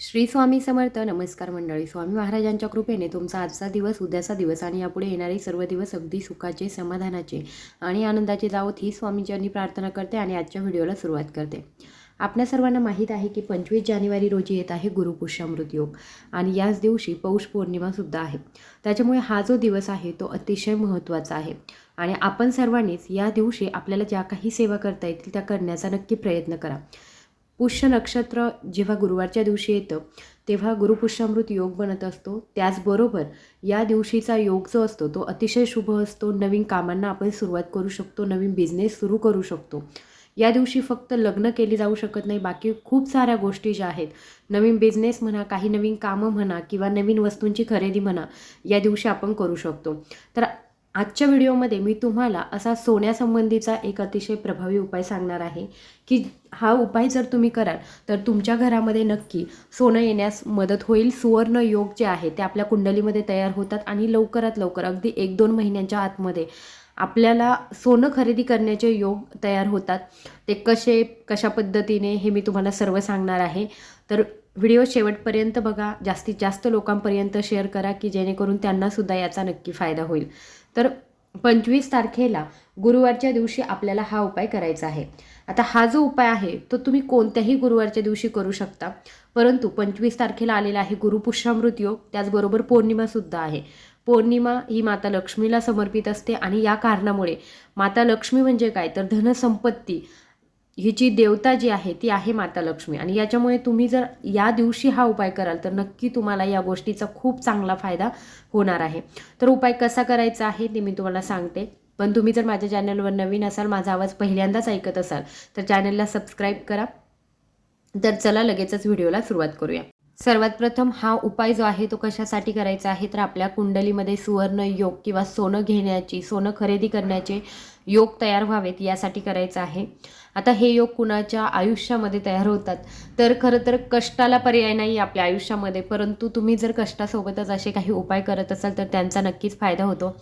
श्री स्वामी समर्थ. नमस्कार मंडळी. स्वामी महाराजांच्या कृपेने तुमचा आजचा दिवस उद्याचा दिवस आणि यापुढे येणारे सर्व दिवस अगदी सुखाचे समाधानाचे आणि आनंदाचे जावत ही स्वामीजींनी प्रार्थना करते आणि आजच्या व्हिडिओला सुरुवात करते. आपल्या सर्वांना माहीत आहे की पंचवीस जानेवारी रोजी येत आहे गुरुपुष्यामृत योग आणि याच दिवशी पौष पौर्णिमासुद्धा आहे. त्याच्यामुळे हा जो दिवस आहे तो अतिशय महत्त्वाचा आहे आणि आपण सर्वांनीच या दिवशी आपल्याला ज्या काही सेवा करता येतील त्या करण्याचा नक्की प्रयत्न करा. पुष्य नक्षत्र जेव्हा गुरुवारच्या दिवशी येतं तेव्हा गुरुपुष्यामृत योग बनत असतो. त्याचबरोबर या दिवशीचा योग जो असतो तो अतिशय शुभ असतो. नवीन कामांना आपण सुरुवात करू शकतो नवीन बिझनेस सुरू करू शकतो. या दिवशी फक्त लग्न केली जाऊ शकत नाही बाकी खूप साऱ्या गोष्टी ज्या आहेत. नवीन बिझनेस म्हणा काही नवीन कामं म्हणा किंवा नवीन वस्तूंची खरेदी म्हणा या दिवशी आपण करू शकतो. तर आजच्या व्हिडिओमध्ये मी तुम्हाला असा सोन्यासंबंधीचा एक अतिशय प्रभावी उपाय सांगणार आहे की हा उपाय जर तुम्ही कराल तर तुमच्या घरामध्ये नक्की सोनं येण्यास मदत होईल. सुवर्ण योग जे आहे ते आपल्या कुंडलीमध्ये तयार होतात आणि लवकरात लवकर अगदी एक दोन महिन्यांच्या आतमध्ये आपल्याला सोनं खरेदी करण्याचे योग तयार होतात. ते कसे कशा पद्धतीने हे मी तुम्हाला सर्व सांगणार आहे. तर व्हिडिओ शेवटपर्यंत बघा. जास्तीत जास्त लोकांपर्यंत शेअर करा की जेणेकरून त्यांनासुद्धा याचा नक्की फायदा होईल. तर पंचवीस तारखेला गुरुवारच्या दिवशी आपल्याला हा उपाय करायचा आहे. आता हा जो उपाय आहे तो तुम्ही कोणत्याही गुरुवारच्या दिवशी करू शकता. परंतु पंचवीस तारखेला आलेला आहे गुरुपुष्यामृत योग त्याचबरोबर पौर्णिमासुद्धा आहे. पौर्णिमा ही माता लक्ष्मीला समर्पित असते आणि या कारणामुळे माता लक्ष्मी म्हणजे काय? तर धनसंपत्ती. हिची देवता जी आहे ती आहे माता लक्ष्मी. आणि याच्यामुळे तुम्ही जर या दिवशी हा उपाय कराल तर नक्की तुम्हाला या गोष्टीचा खूप चांगला फायदा होणार आहे. तर उपाय कसा करायचा आहे ते मी तुम्हाला सांगते. पण तुम्ही जर माझ्या चॅनलवर नवीन असाल माझा आवाज पहिल्यांदाच ऐकत असाल तर चॅनलला सबस्क्राईब करा. तर चला लगेचच व्हिडिओला सुरुवात करूया. सर्वात प्रथम हा उपाय जो आहे तो कशासाठी करायचा आहे तर आपल्या कुंडलीमध्ये सुवर्ण योग किंवा सोनं घेण्याची सोनं खरेदी करण्याचे योग तयार व्हावेत यासाठी करायचं आहे. आता हे योग कुणाच्या आयुष्यामध्ये तयार होतात? तर खरं तर कष्टाला पर्याय नाही आपल्या आयुष्यामध्ये. परंतु तुम्ही जर कष्टासोबतच असे काही उपाय करत असाल तर त्यांचा नक्कीच फायदा होतो.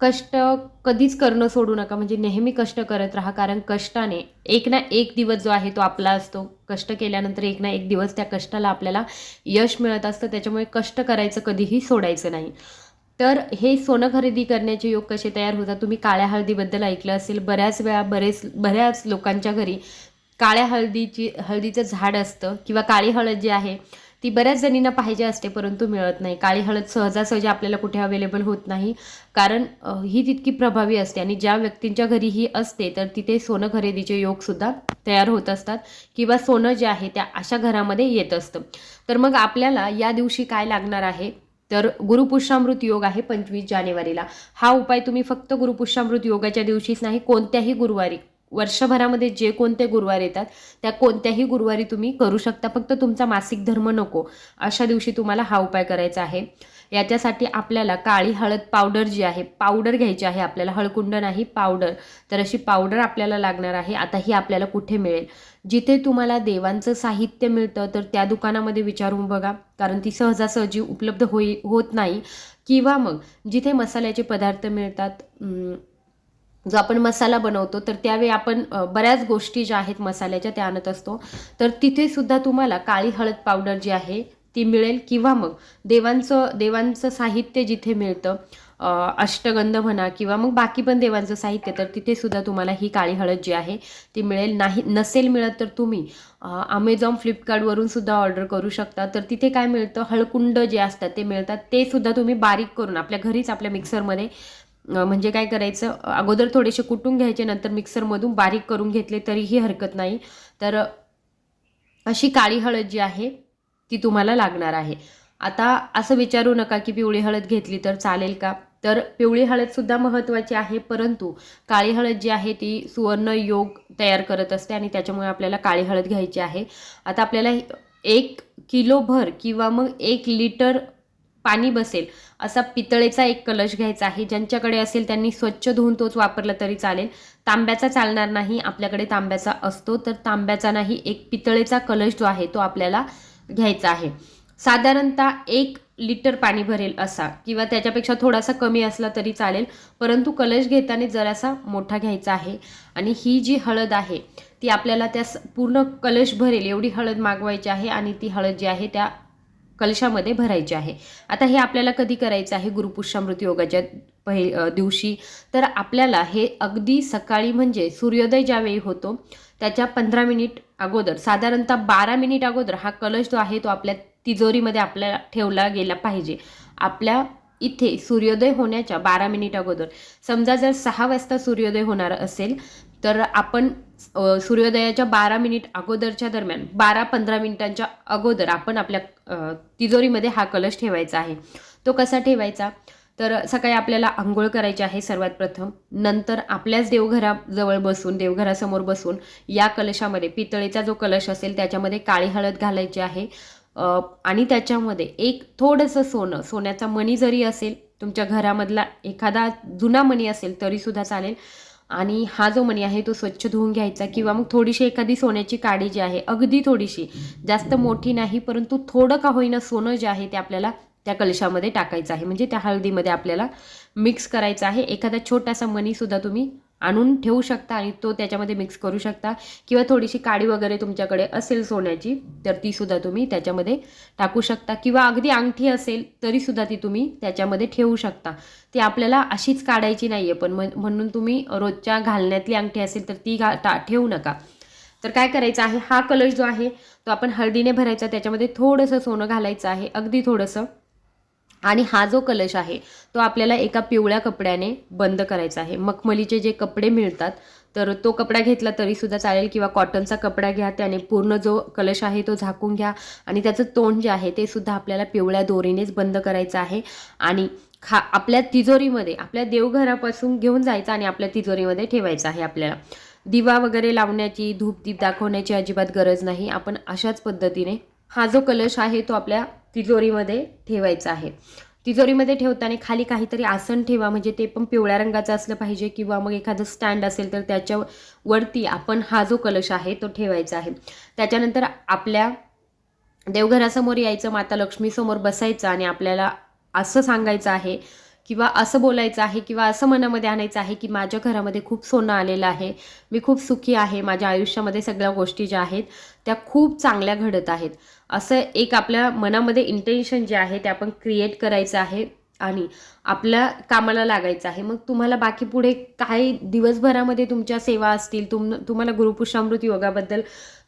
कष्ट कधीच करणं सोडू नका. म्हणजे नेहमी कष्ट करत राहा. कारण कष्टाने एक ना एक दिवस जो आहे तो आपला असतो. कष्ट केल्यानंतर एक ना एक दिवस त्या कष्टाला आपल्याला यश मिळत असतं. त्याच्यामुळे कष्ट करायचं कधीही सोडायचं नाही. तर हे सोनं खरेदी करण्याचे योग कसे तयार होतात? तुम्ही काळ्या हळदीबद्दल ऐकलं असेल. बऱ्याच वेळा बरेच बऱ्याच लोकांच्या घरी काळ्या हळदीची हळदीचं झाड असतं किंवा काळी हळद जी आहे ती बऱ्याच जणींना पाहिजे असते परंतु मिळत नाही. काळी हळद सहजासहजी आपल्याला कुठे अवेलेबल होत नाही. कारण ही तितकी प्रभावी असते आणि ज्या व्यक्तींच्या घरी ही असते तर तिथे सोनं खरेदीचे योगसुद्धा तयार होत असतात किंवा सोनं जे आहे त्या अशा घरामध्ये येत असतं. तर मग आपल्याला या दिवशी काय लागणार आहे? तर गुरुपुष्यामृत योग आहे पंचवीस जानेवारीला. हा उपाय तुम्ही फक्त गुरुपुष्यामृत योगाच्या दिवशीच नाही कोणत्याही गुरुवारी वर्षभरामध्ये जे कोणते गुरुवार येतात त्या कोणत्याही गुरुवारी तुम्ही करू शकता. फक्त तुमचा मासिक धर्म नको. अशा दिवशी तुम्हाला हा उपाय करायचा आहे. याच्यासाठी आपल्याला काळी हळद पावडर जी आहे पावडर घ्यायची आहे आपल्याला. हळकुंड नाही पावडर. तर अशी पावडर आपल्याला लागणार आहे. आता ही आपल्याला कुठे मिळेल? जिथे तुम्हाला देवांचं साहित्य मिळतं तर त्या दुकानामध्ये विचारून बघा. कारण ती सहजासहजी उपलब्ध होई होत नाही. किंवा मग जिथे मसाल्याचे पदार्थ मिळतात जो आपण मसाला बनवतो तर त्यावेळी आपण बऱ्याच गोष्टी ज्या आहेत मसाल्याच्या त्या आणत असतो. तर तिथे सुद्धा तुम्हाला काळी हळद पावडर जी आहे ती मिळेल किंवा मग देवांचं देवांचं साहित्य जिथे मिळतं अष्टगंध म्हणा किंवा मग बाकी पण देवांचं साहित्य तर तिथे सुद्धा तुम्हाला ही काळी हळद जी आहे ती मिळेल. नाही नसेल मिळत तर तुम्ही अमेझॉन फ्लिपकार्टवरून सुद्धा ऑर्डर करू शकता. तर तिथे काय मिळतं? हळकुंड जे असतात ते मिळतात. ते सुद्धा तुम्ही बारीक करून आपल्या घरीच आपल्या मिक्सरमध्ये म्हणजे काय करायचं? अगोदर थोडेसे कुटून घ्यायचे नंतर मिक्सरमधून बारीक करून घेतले तरीही हरकत नाही. तर अशी काळी हळद जी आहे ती तुम्हाला लागणार आहे. आता असं विचारू नका की पिवळी हळद घेतली तर चालेल का? तर पिवळी हळदसुद्धा महत्त्वाची आहे परंतु काळी हळद जी आहे ती सुवर्ण योग तयार करत असते आणि त्याच्यामुळे आपल्याला काळी हळद घ्यायची आहे. आता आपल्याला एक किलोभर किंवा मग एक लिटर पाणी बसेल असा पितळेचा एक कलश घ्यायचा आहे. ज्यांच्याकडे असेल त्यांनी स्वच्छ धुवून तोच वापरला तरी चालेल. तांब्याचा चालणार नाही आपल्याकडे तांब्याचा असतो. तर तांब्याचा नाही एक पितळेचा कलश जो आहे तो आपल्याला घ्यायचा आहे. साधारणतः एक लिटर पाणी भरेल असा किंवा त्याच्यापेक्षा थोडासा कमी असला तरी चालेल परंतु कलश घेताना जरासा मोठा घ्यायचा आहे. आणि ही जी हळद आहे ती आपल्याला त्या पूर्ण कलश भरेल एवढी हळद मागवायची आहे आणि ती हळद जी आहे त्या कलशामध्ये भरायची आहे. आता हे आपल्याला कधी करायचं आहे? गुरुपुष्यामृत योगाच्या पहि दिवशी. तर आपल्याला हे अगदी सकाळी म्हणजे सूर्योदय ज्यावेळी होतो त्याच्या पंधरा मिनिट अगोदर साधारणतः बारा मिनिट अगोदर हा कलश जो आहे तो आपल्या तिजोरीमध्ये आपल्या ठेवला गेला पाहिजे. आपल्या इथे सूर्योदय होण्याच्या बारा मिनिट अगोदर. समजा जर सहा वाजता सूर्योदय होणार असेल तर आपण सूर्योदयाच्या बारा मिनिट अगोदरच्या दरम्यान बारा पंधरा मिनिटांच्या अगोदर आपण आपल्या तिजोरीमध्ये हा कलश ठेवायचा आहे. तो कसा ठेवायचा? तर सकाळी आपल्याला आंघोळ करायची आहे सर्वात प्रथम. नंतर आपल्याच देवघराजवळ बसून देवघरासमोर बसून या कलशामध्ये पितळेचा जो कलश असेल त्याच्यामध्ये काळी हळद घालायची आहे. आणि त्याच्यामध्ये एक थोडंसं सोनं सोन्याचा मणी जरी असेल तुमच्या घरामधला एखादा जुना मणी असेल तरीसुद्धा चालेल. आणि हा जो मणी आहे तो स्वच्छ धुवून घ्यायचा किंवा मग थोडीशी एखादी सोन्याची काडी जी आहे अगदी थोडीशी जास्त मोठी नाही परंतु थोडं का होईना सोनं जे आहे ते आपल्याला त्या कलशामध्ये टाकायचं आहे. म्हणजे त्या हळदीमध्ये आपल्याला मिक्स करायचं आहे. एखादा छोटासा मणीसुद्धा तुम्ही आणून ठेवू शकता आणि तो त्याच्यामध्ये मिक्स करू शकता. किंवा थोडीशी काडी वगैरे तुमच्याकडे असेल सोन्याची तर तीसुद्धा तुम्ही त्याच्यामध्ये टाकू शकता. किंवा अगदी अंगठी असेल तरीसुद्धा ती तुम्ही त्याच्यामध्ये ठेवू शकता. ती आपल्याला अशीच काढायची नाही आहे पण म्हणून तुम्ही रोजच्या घालण्यातली अंगठी असेल तर ती घा टा ठेवू नका. तर काय करायचं आहे? हा कलश जो आहे तो आपण हळदीने भरायचा. त्याच्यामध्ये थोडंसं सोनं घालायचं आहे. अगदी थोडंसं. आणि हा जो कलश आहे तो आपल्याला एका पिवळ्या कपड्याने बंद करायचा आहे. मखमलीचे जे कपडे मिळतात तर तो कपडा घेतला तरीसुद्धा चालेल किंवा कॉटनचा कपडा घ्या त्याने पूर्ण जो कलश आहे तो झाकून घ्या आणि त्याचं तोंड जे आहे ते सुद्धा आपल्याला पिवळ्या दोरीनेच बंद करायचं आहे. आणि खा आपल्या तिजोरीमध्ये आपल्या देवघरापासून घेऊन जायचं आणि आपल्या तिजोरीमध्ये ठेवायचं आहे आपल्याला. दिवा वगैरे लावण्याची धूपदीप दाखवण्याची अजिबात गरज नाही. आपण अशाच पद्धतीने हा जो कलश आहे तो आपल्या तिजोरीमध्ये ठेवायचं आहे. तिजोरीमध्ये ठेवताना खाली काहीतरी आसन ठेवा म्हणजे ते पण पिवळ्या रंगाचं असलं पाहिजे किंवा मग एखादं स्टँड असेल तर त्याच्या वरती आपण हा जो कलश आहे तो ठेवायचा आहे. त्याच्यानंतर आपल्या देवघरासमोर यायचं माता लक्ष्मीसमोर बसायचं आणि आपल्याला असं सांगायचं आहे किंवा असं बोलायचं आहे किंवा असं मनामध्ये आणायचं आहे की माझ्या घरामध्ये खूप सोनं आलेलं आहे मी खूप सुखी आहे माझ्या आयुष्यामध्ये सगळ्या गोष्टी ज्या आहेत त्या खूप चांगल्या घडत आहेत. असं एक आपल्या मनामध्ये इंटेन्शन जे आहे ते आपण क्रिएट करायचं आहे आणि आपल्या कामाला लागायचं आहे. मग तुम्हाला बाकी पुढे काही दिवसभरामध्ये तुमच्या सेवा असतील तुम तुम्हाला गुरुपुष्यामृत योगाबद्दल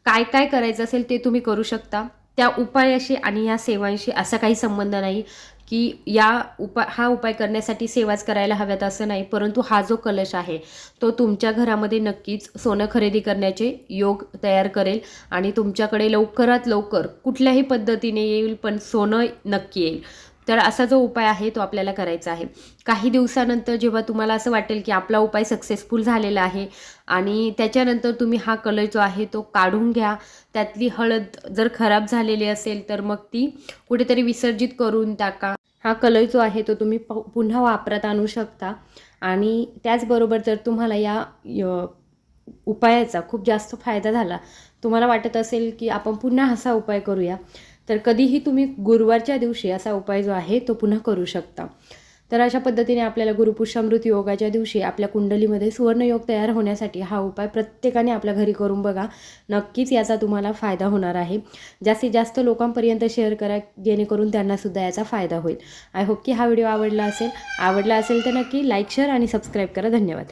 काय काय करायचं असेल ते तुम्ही करू शकता. त्या उपायाशी आणि या सेवांशी असा काही संबंध नाही की या उपाय हा उपाय करण्यासाठी सेवाच करायला हव्यात असं नाही. परंतु हा जो कलश आहे तो तुमच्या घरामध्ये नक्कीच सोनं खरेदी करण्याचे योग तयार करेल आणि तुमच्याकडे लवकरात लवकर कुठल्याही पद्धतीने येईल पण सोनं नक्की येईल. तर असा जो उपाय आहे तो आपल्याला करायचा आहे. काही दिवसानंतर जेव्हा तुम्हाला असं वाटेल की आपला उपाय सक्सेसफुल झालेला आहे आणि त्याच्यानंतर तुम्ही हा कलर जो आहे तो काढून घ्या त्यातली हळद जर खराब झालेली असेल तर मग ती कुठेतरी विसर्जित करून टाका. हा कलर जो आहे तो तुम्ही प पुन्हा वापरात आणू शकता आणि त्याचबरोबर जर तुम्हाला या य- उपायाचा खूप जास्त फायदा झाला तुम्हाला वाटत असेल की आपण पुन्हा असा उपाय करूया तर कधीही तुम्ही गुरुवारच्या दिवशी असा उपाय जो आहे तो पुन्हा करू शकता. तर अशा पद्धतीने आपल्याला गुरुपुष्यामृत योगाच्या दिवशी आपल्या कुंडलीमध्ये सुवर्णयोग तयार होण्यासाठी हा उपाय प्रत्येकाने आपल्या घरी करून बघा. नक्कीच याचा तुम्हाला फायदा होणार आहे. जास्तीत जास्त लोकांपर्यंत शेअर करा जेणेकरून त्यांनासुद्धा याचा फायदा होईल. आय होप की हा व्हिडिओ आवडला असेल. आवडला असेल तर नक्की लाईक शेअर आणि सबस्क्राईब करा. धन्यवाद.